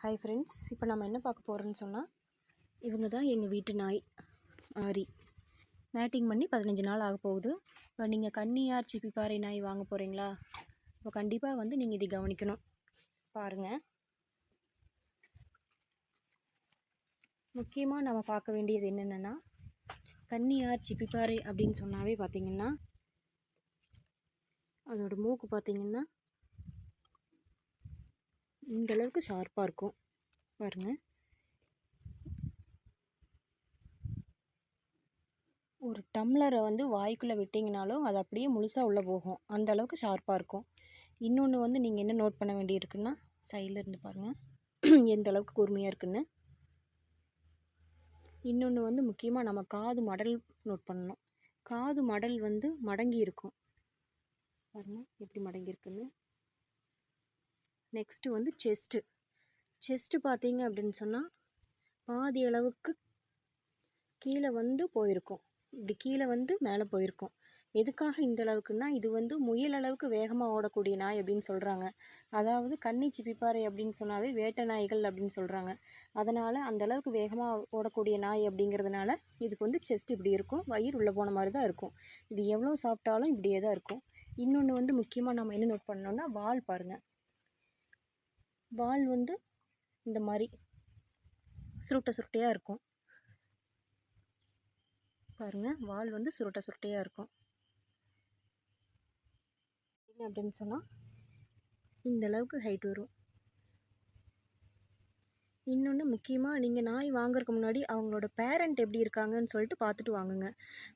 Hi friends இப்போ நம்ம என்ன பார்க்க போகிறோன்னு சொன்னால் இவங்க தான் எங்கள் வீட்டு நாய் ஆரி. மேட்டிங் பண்ணி பதினஞ்சு நாள் ஆக போகுது. இப்போ நீங்கள் கன்னியார் சிப்பிப்பாறை நாய் வாங்க போகிறீங்களா இப்போ கண்டிப்பாக வந்து நீங்கள் இதை கவனிக்கணும். பாருங்கள் முக்கியமாக நம்ம பார்க்க வேண்டியது என்னென்னா கன்னியார் சிப்பிப்பாறை அப்படின்னு சொன்னாவே பார்த்தீங்கன்னா அதோடய மூக்கு பார்த்திங்கன்னா இந்த அளவுக்கு ஷார்ப்பாக இருக்கும். பாருங்கள் ஒரு டம்ளரை வந்து வாய்க்குள்ளே விட்டிங்கனாலும் அது அப்படியே முழுசாக உள்ளே போகும். அந்த அளவுக்கு ஷார்ப்பாக இருக்கும். இன்னொன்று வந்து நீங்கள் என்ன நோட் பண்ண வேண்டியிருக்குன்னா சைடில் இருந்து பாருங்கள் எந்த அளவுக்கு கூர்மையாக இருக்குன்னு. இன்னொன்று வந்து முக்கியமாக நம்ம காது மடல் நோட் பண்ணணும். காது மடல் வந்து மடங்கி இருக்கும். பாருங்கள் எப்படி மடங்கி இருக்குன்னு. நெக்ஸ்ட்டு வந்து செஸ்ட்டு செஸ்ட்டு பார்த்தீங்க அப்படின்னு சொன்னால் பாதி அளவுக்கு கீழே வந்து போயிருக்கும். இப்படி கீழே வந்து மேலே போயிருக்கும். எதுக்காக இந்த அளவுக்குன்னா இது வந்து முயல் அளவுக்கு வேகமாக ஓடக்கூடிய நாய் அப்படின்னு சொல்கிறாங்க அதாவது கன்னி சிப்பிப்பாறை அப்படின்னு சொன்னாவே வேட்டை நாய்கள் அப்படின்னு சொல்கிறாங்க அதனால் அந்த அளவுக்கு வேகமாக ஓடக்கூடிய நாய் அப்படிங்கிறதுனால இதுக்கு வந்து செஸ்ட் இப்படி இருக்கும். வயிறு உள்ளே போன மாதிரி தான் இருக்கும். இது எவ்வளோ சாப்பிட்டாலும் இப்படியே தான் இருக்கும். இன்னொன்று வந்து முக்கியமாக நம்ம என்ன நோட் பண்ணோம்னா வால் பாருங்கள் வால் வந்து இந்த மாதிரி சுருட்டை சுருட்டையாக இருக்கும். பாருங்கள் வால் வந்து சுருட்டை சுருட்டையாக இருக்கும். என்ன அப்படின்னு சொன்னால் இந்த அளவுக்கு ஹைட் வரும். இன்னொன்று முக்கியமாக நீங்கள் நாய் வாங்குறதுக்கு முன்னாடி அவங்களோட பேரண்ட் எப்படி இருக்காங்கன்னு சொல்லிட்டு பார்த்துட்டு வாங்குங்க.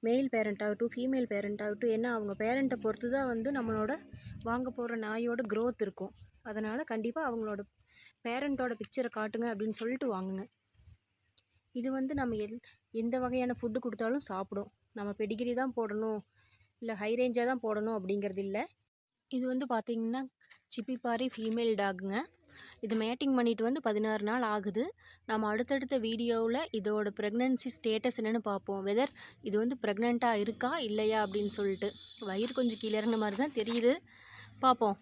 மேல் பேரண்ட் ஆகட்டும் ஃபீமேல் பேரண்ட் ஆகட்டும் ஏன்னா அவங்க பேரண்ட்டை பொறுத்து தான் வந்து நம்மளோட வாங்க போகிற நாயோட க்ரோத் இருக்கும். அதனால் கண்டிப்பாக அவங்களோட பேரண்ட்டோட பிக்சரை காட்டுங்க அப்படின்னு சொல்லிட்டு வாங்குங்க. இது வந்து நம்ம எல் எந்த வகையான ஃபுட்டு கொடுத்தாலும் சாப்பிடும். நம்ம பெடிகிரி தான் போடணும். இல்லை ஹை ரேஞ்சாக தான் போடணும் அப்படிங்கிறது இல்லை. இது வந்து பார்த்திங்கன்னா சிப்பிப்பாறை ஃபீமேல் டாகுங்க இது மேட்டிங் பண்ணிட்டு வந்து பதினாறு நாள் ஆகுது. நம்ம அடுத்தடுத்த வீடியோவில் இதோட ப்ரெக்னென்சி ஸ்டேட்டஸ் என்னென்னு பார்ப்போம். வெதர் இது வந்து ப்ரெக்னெண்ட்டாக இருக்கா இல்லையா அப்படின்னு சொல்லிட்டு. வயிறு கொஞ்சம் கீழே இறங்கின மாதிரி தான் தெரியுது. பார்ப்போம்.